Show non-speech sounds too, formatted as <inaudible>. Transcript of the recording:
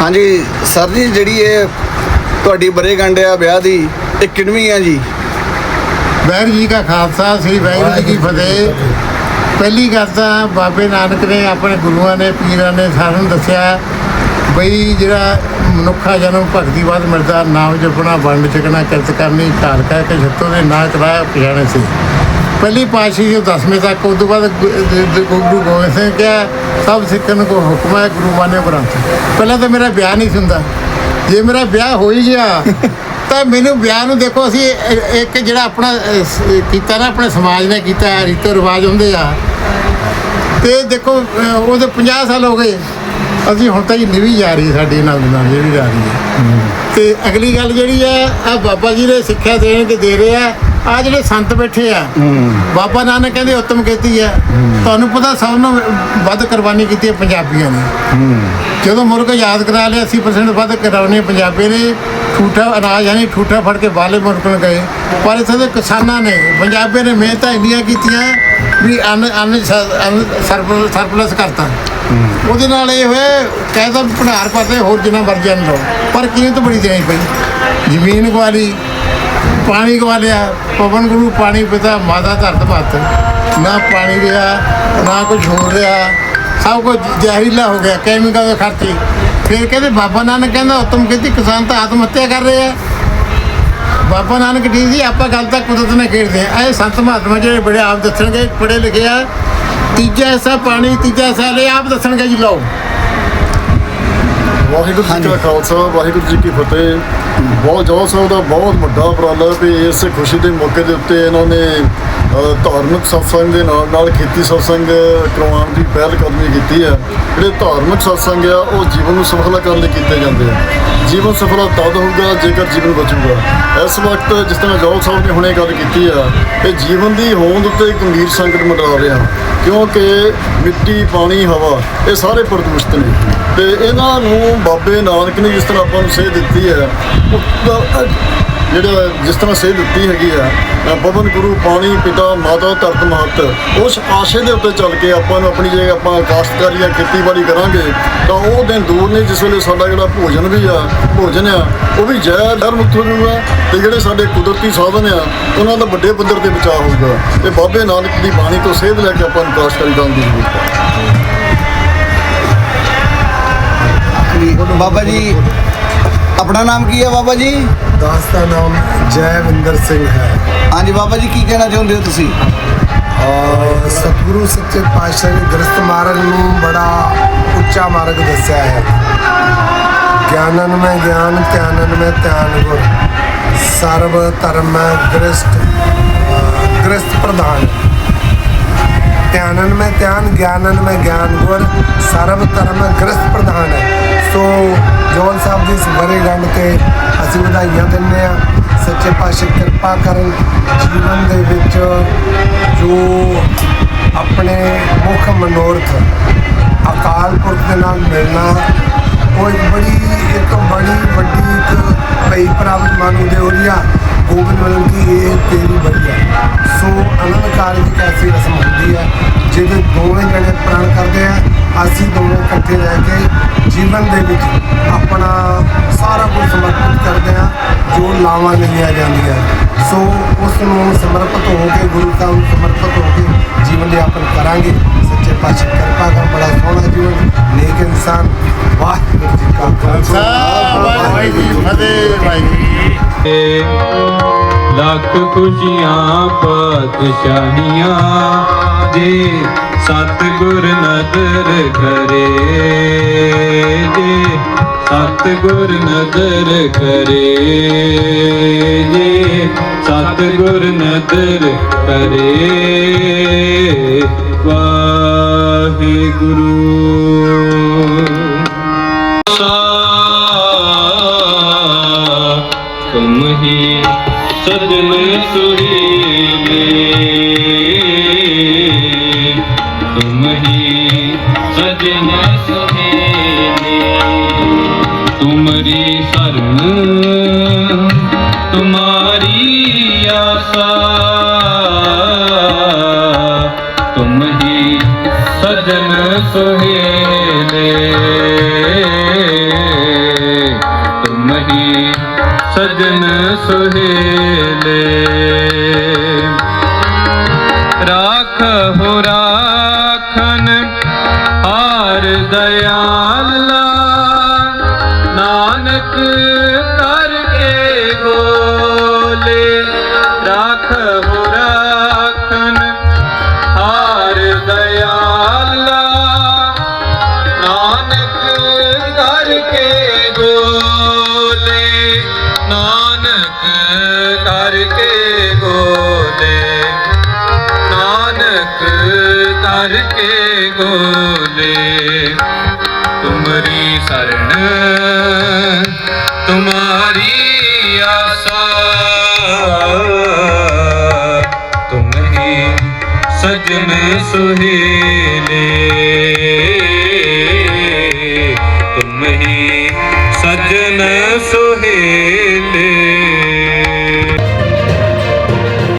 ਹਾਂਜੀ ਸਰ ਜੀ ਜਿਹੜੀ ਇਹ ਤੁਹਾਡੀ ਬਰੇਗੰਡ ਆ ਵਿਆਹ ਦੀ ਇਹ ਕਿੰਨਵੀਂ ਆ ਜੀ? ਵਾਹਿਗੁਰੂ ਜੀ ਕਾ ਖਾਲਸਾ ਸ੍ਰੀ ਵਾਹਿਗੁਰੂ ਜੀ ਕੀ ਫਤਿਹ। ਪਹਿਲੀ ਗੱਲ ਤਾਂ ਬਾਬੇ ਨਾਨਕ ਨੇ ਆਪਣੇ ਗੁਰੂਆਂ ਨੇ ਪੀਰਾਂ ਨੇ ਸਾਨੂੰ ਦੱਸਿਆ ਬਈ ਜਿਹੜਾ ਮਨੁੱਖਾ ਜਨਮ ਭਗਤੀ ਬਾਦ ਮਿਲਦਾ ਨਾਮ ਜਪਣਾ ਵੰਡ ਛਕਣਾ ਕਿਰਤ ਕਰਨੀ ਢਾਲ ਕਹਿ ਕੇ ਛੱਤੋਂ ਦੇ ਨਾ ਕਰਾਇਆ ਪਛਾਣੇ ਸੀ। ਪਹਿਲੀ ਪਾਤਸ਼ਾਹੀ ਜੋ ਦਸਵੇਂ ਤੱਕ ਉਸ ਤੋਂ ਬਾਅਦ ਗੁਰੂ ਗੋਬਿੰਦ ਸਿੰਘ ਕਿਹਾ ਸਭ ਸਿੱਖਣ ਕੋ ਹੁਕਮ ਹੈ ਗੁਰੂ ਮਾਨੇ ਗ੍ਰੰਥ। ਪਹਿਲਾਂ ਤਾਂ ਮੇਰਾ ਵਿਆਹ ਨਹੀਂ ਹੁੰਦਾ। ਜੇ ਮੇਰਾ ਵਿਆਹ ਹੋ ਹੀ ਗਿਆ <laughs> ਤਾਂ ਮੈਨੂੰ ਵਿਆਹ ਨੂੰ ਦੇਖੋ ਅਸੀਂ ਇੱਕ ਜਿਹੜਾ ਆਪਣਾ ਕੀਤਾ ਨਾ ਆਪਣੇ ਸਮਾਜ ਨੇ ਕੀਤਾ ਰੀਤੋ ਰਿਵਾਜ ਹੁੰਦੇ ਆ। ਤੇ ਦੇਖੋ ਉਹਦੇ 50 ਸਾਲ ਹੋ ਗਏ। ਅਸੀਂ ਹੁਣ ਤਾਂ ਜੀ ਨਿਵੀ ਜਾ ਰਹੀ ਹੈ ਸਾਡੀ ਨਾਲ ਦੀ ਨਾਲ ਜਿਹੜੀ ਜਾ ਰਹੀ ਹੈ। ਤੇ ਅਗਲੀ ਗੱਲ ਜਿਹੜੀ ਹੈ ਆ ਬਾਬਾ ਜੀ ਨੇ ਸਿੱਖਿਆ ਦੇਣ ਕੇ ਦੇ ਰਹੇ ਆ। ਜਿਹੜੇ ਸੰਤ ਬੈਠੇ ਆ, ਬਾਬਾ ਨਾਨਕ ਕਹਿੰਦੇ ਉੱਤਮ ਕੀਤੀ ਹੈ। ਤੁਹਾਨੂੰ ਪਤਾ ਸਭ ਨੂੰ ਵੱਧ ਕੁਰਬਾਨੀ ਕੀਤੀ ਹੈ ਪੰਜਾਬੀਆਂ ਨੇ। ਜਦੋਂ ਮੁਲਕ ਯਾਦ ਕਰਾ ਲਿਆ 80% ਵੱਧ ਕਰਾਉਣੇ ਪੰਜਾਬੀ ਨੇ, ਠੂਠਾ ਅਨਾਜ ਯਾਨੀ ਠੂਠਾ ਫੜ ਕੇ ਬਾਲੇ ਮੁਲਕ ਨੂੰ ਗਏ। ਪਰ ਇੱਥੇ ਦੇ ਕਿਸਾਨਾਂ ਨੇ, ਪੰਜਾਬੀਆਂ ਨੇ ਮਿਹਨਤਾਂ ਇੰਨੀਆਂ ਕੀਤੀਆਂ ਵੀ ਅੰਨ ਅੰਨ ਅੰਨ ਸਰਪਲ- ਸਰਪਲਸ ਕਰਤਾ। ਉਹਦੇ ਨਾਲ ਇਹ ਹੋਇਆ ਕਹਿਦਾ ਭੰਡਾਰ ਪਾਤੇ ਹੋਰ ਜਿੰਨਾ ਮਰਜ਼ੀ ਨੂੰ ਲਓ। ਪਰ ਕੀਮਤ ਬੜੀ ਦੇਣੀ ਪਈ ਜ਼ਮੀਨ ਗਵਾਲੀ ਪਾਣੀ ਗਵਾ ਲਿਆ, ਪਵਨ ਗੁਰੂ ਪਾਣੀ ਪਿਤਾ, ਮਾਤਾ ਧਰਤ ਮਤ ਨਾ ਪਾਣੀ ਰਿਹਾ, ਨਾ ਕੁਝ ਹੋ ਰਿਹਾ। ਸਭ ਕੁਝ ਜ਼ਹਿਰੀਲਾ ਹੋ ਗਿਆ ਕੈਮੀਕਲ ਦੇ ਖਰਚੇ। ਫਿਰ ਕਹਿੰਦੇ ਬਾਬਾ ਨਾਨਕ ਕਹਿੰਦਾ, ਉਤਮ ਕੀਤੀ, ਕਿਸਾਨ ਤਾਂ ਆਤਮ ਹੱਤਿਆ ਕਰ ਰਹੇ ਆ। ਬਾਬਾ ਨਾਨਕ ਜੀ ਜੀ ਆਪਾਂ ਗੱਲ ਤਾਂ ਕੁਦਰਤ ਨਾਲ ਖੇਡਦੇ ਆ। ਇਹ ਸੰਤ ਮਹਾਤਮਾ ਜਿਹੜੇ ਬੜੇ ਆਪ ਦੱਸਣਗੇ ਪੜੇ ਲਿਖੇ ਆ। ਤੀਜਾ ਐਸਾ ਪਾਣੀ ਤੀਜਾ ਐਸਾ ਲੈ ਆਪ ਦੱਸਣਗੇ ਜੀ ਲਓ। ਵਾਹਿਗੁਰੂ ਜੀ ਕਾ ਖਾਲਸਾ ਵਾਹਿਗੁਰੂ ਜੀ ਕੀ ਫਤਿਹ। ਬਹੁਤ ਸਾਹਿਬ ਦਾ ਬਹੁਤ ਵੱਡਾ ਉਪਰਾਲਾ ਵੀ ਇਸ ਖੁਸ਼ੀ ਦੇ ਮੌਕੇ ਦੇ ਉੱਤੇ ਇਹਨਾਂ ਨੇ ਧਾਰਮਿਕ ਸਤਸੰਗ ਦੇ ਨਾਲ ਨਾਲ ਖੇਤੀ ਸਤਸੰਗ ਕਰਵਾਉਣ ਦੀ ਪਹਿਲ ਕਦਮੀ ਕੀਤੀ ਹੈ। ਜਿਹੜੇ ਧਾਰਮਿਕ ਸਤਸੰਗ ਆ, ਉਹ ਜੀਵਨ ਨੂੰ ਸਫਲਾ ਕਰਨ ਲਈ ਕੀਤੇ ਜਾਂਦੇ ਆ। ਜੀਵਨ ਸਫਲਾ ਤਦ ਹੋਊਗਾ, ਜੇਕਰ ਜੀਵਨ ਬਚੂਗਾ। ਇਸ ਵਕਤ ਜਿਸ ਤਰ੍ਹਾਂ ਜੋਤ ਸਾਹਿਬ ਨੇ ਹੁਣੇ ਗੱਲ ਕੀਤੀ ਆ ਕਿ ਜੀਵਨ ਦੀ ਹੋਂਦ ਉੱਤੇ ਗੰਭੀਰ ਸੰਕਟ ਮੰਡਰਾ ਰਿਹਾ ਕਿਉਂਕਿ ਮਿੱਟੀ, ਪਾਣੀ, ਹਵਾ, ਇਹ ਸਾਰੇ ਪ੍ਰਦੂਸ਼ਿਤ ਨੇ। ਤੇ ਇਹਨਾਂ ਨੂੰ ਬਾਬੇ ਨਾਨਕ ਨੇ ਜਿਸ ਤਰ੍ਹਾਂ ਆਪਾਂ ਨੂੰ ਸੇਧ ਦਿੱਤੀ ਹੈ ਜਿਹੜੇ ਜਿਸ ਤਰ੍ਹਾਂ ਸੇਧ ਦਿੱਤੀ ਹੈਗੀ ਆ ਪਵਨ ਗੁਰੂ, ਪਾਣੀ, ਪਿਤਾ, ਮਾਤਾ, ਧਰਤ, ਮਹਤ, ਉਸ ਆਸ਼ੇ ਦੇ ਉੱਤੇ ਚੱਲ ਕੇ ਆਪਾਂ ਨੂੰ ਆਪਣੀ ਜੇ ਆਪਾਂ ਕਾਸ਼ਤਕਾਰੀ ਜਾਂ ਖੇਤੀਬਾੜੀ ਕਰਾਂਗੇ, ਤਾਂ ਉਹ ਦਿਨ ਦੂਰ ਨਹੀਂ ਜਿਸ ਵੇਲੇ ਸਾਡਾ ਜਿਹੜਾ ਭੋਜਨ ਵੀ ਆ, ਭੋਜਨ ਆ, ਉਹ ਵੀ ਜ਼ਹਿਰ ਜ਼ਹਿਰ ਮੁਕਤ ਹੋ ਜਾਊਗਾ ਤੇ ਜਿਹੜੇ ਸਾਡੇ ਕੁਦਰਤੀ ਸਾਧਨ ਆ, ਉਹਨਾਂ ਦਾ ਵੱਡੇ ਪੱਧਰ ਤੇ ਬਚਾਅ ਹੋਊਗਾ। ਤੇ ਬਾਬੇ ਨਾਨਕ ਦੀ ਬਾਣੀ ਤੋਂ ਸੇਧ ਲੈ ਕੇ ਆਪਾਂ ਨੂੰ ਕਾਸ਼ਤਕਾਰੀ ਕਰਨ ਦੀ ਜ਼ਰੂਰਤ ਹੈ ਬਾਬਾ ਜੀ ਆਪਣਾ ਨਾਮ ਕੀ ਹੈ ਬਾਬਾ ਜੀ? ਦਾਸ ਦਾ ਨਾਮ ਜੈਵਿੰਦਰ ਸਿੰਘ ਹੈ। ਹਾਂਜੀ ਬਾਬਾ ਜੀ ਕੀ ਕਹਿਣਾ ਚਾਹੁੰਦੇ ਹੋ ਤੁਸੀਂ? ਔਰ ਸਤਿਗੁਰੂ ਸੱਚੇ ਪਾਤਸ਼ਾਹ ਨੇ ਗ੍ਰਸਤ ਮਾਰਗ ਨੂੰ ਬੜਾ ਉੱਚਾ ਮਾਰਗ ਦੱਸਿਆ ਹੈ। ਗਿਆਨਨ ਮੈਂ ਗਿਆਨ ਧਿਆਨਨ ਮੈਂ ਧਿਆਨ ਗੁਰ ਸਰਬ ਧਰਮ ਅ, ਗ੍ਰਸਤ ਪ੍ਰਧਾਨ। ਧਿਆਨਨ ਮੈਂ ਧਿਆਨ ਗਿਆਨਨ ਮੈਂ ਗਿਆਨ ਗੁਰ ਸਰਬ ਧਰਮ ਮੈਂ ਗ੍ਰਸਤ ਪ੍ਰਧਾਨ ਹੈ। ਦੀ ਇਸ ਗੰਢ ਤੇ ਅਸੀਂ ਵਧਾਈਆਂ ਦਿੰਦੇ ਆ ਸੱਚੇ ਪਾਤਸ਼ਾਹ ਕਿਰਪਾ ਕਰਨ ਜੀਵਨ ਦੇ ਵਿੱਚ ਜੋ ਆਪਣੇ ਮੁੱਖ ਮਨੋਰਥ ਅਕਾਲ ਪੁਰਖ ਦੇ ਨਾਲ ਮਿਲਣਾ, ਉਹ ਇੱਕ ਬੜੀ ਇੱਕ ਬੜੀ ਵੱਡੀ, ਇੱਕ ਭਈ ਪ੍ਰਾਪਤ ਮਾਨੂ ਦੇ ਹੋਰੀਆ ਗੋਬਿੰਦ ਮਿਲਣ ਕੀ ਇਹ ਤੇਰੀ ਬੜੀ ਹੈ ਸੋ ਅਨੰਦ ਕਾਰਜ ਇੱਕ ਐਸੀ ਰਸਮ ਹੁੰਦੀ ਹੈ ਜਿਹਦੇ ਦੋਵੇਂ ਜਣੇ ਪ੍ਰਾਣ ਕਰਦੇ ਆ। ਅਸੀਂ ਦੋਵੇਂ ਇਕੱਠੇ ਰਹਿ ਕੇ ਜੀਵਨ ਦੇ ਵਿੱਚ ਆਪਣਾ ਸਾਰਾ ਕੁਝ ਸਮਰਪਿਤ ਕਰਦੇ ਹਾਂ, ਜੋ ਲਾਵਾਂ ਲਈਆਂ ਜਾਂਦੀਆਂ। ਸੋ ਉਸ ਨੂੰ ਸਮਰਪਿਤ ਹੋ ਕੇ, ਗੁਰੂ ਸਾਹਿਬ ਸਮਰਪਿਤ ਹੋ ਕੇ ਜੀਵਨ ਯਾਪਨ ਕਰਾਂਗੇ। ਸੱਚੇ ਪਾਤਸ਼ਾਹ ਕਿਰਪਾ ਕਰ ਬੜਾ ਸੋਹਣਾ ਜੀਵਨ, ਨੇਕ ਇਨਸਾਨ, ਵਾਹਿਗੁਰੂ ਜੀ ਕਾ ਖਾਲਸਾ। ਵਾਹਿਗੁਰੂ ਜੀ ਫਤਿਹ। ਵਾਹਿਗੁਰੂ ਲੱਖ ਖੁਸ਼ੀਆਂ, ਪਾਤਸ਼ਾਹੀਆਂ ਜੇ ਸਤਿਗੁਰ ਨਦਰ ਕਰੇ ਜੇ ਸਤਿਗੁਰ ਨਦਰ ਕਰੇ ਜੇ ਸਤਿਗੁਰ ਨਦਰ ਕਰੇ। ਵਾਹਿਗੁਰੂ। ਸਾ ਤੁਮ ਹੀ ਸਜਣ ਸੁਹੀਲੇ। ਸ਼ਰਨ। ਤੁਮਾਰੀ ਆਸਾ। ਤੁਮ ਹੀ ਸਜਣ ਸੁਹੀਲੇ। ਹੀ ਸਜਨ ਸੁਹੇਲੇ। ਰਾਖ ਹੋ ਤੁਮਰੀ ਸਰਣ ਤੁਮਾਰੀ ਆਸਾ। ਤੁਮ ਹੀ ਸਜਣ ਸੁਹੇਲੇ।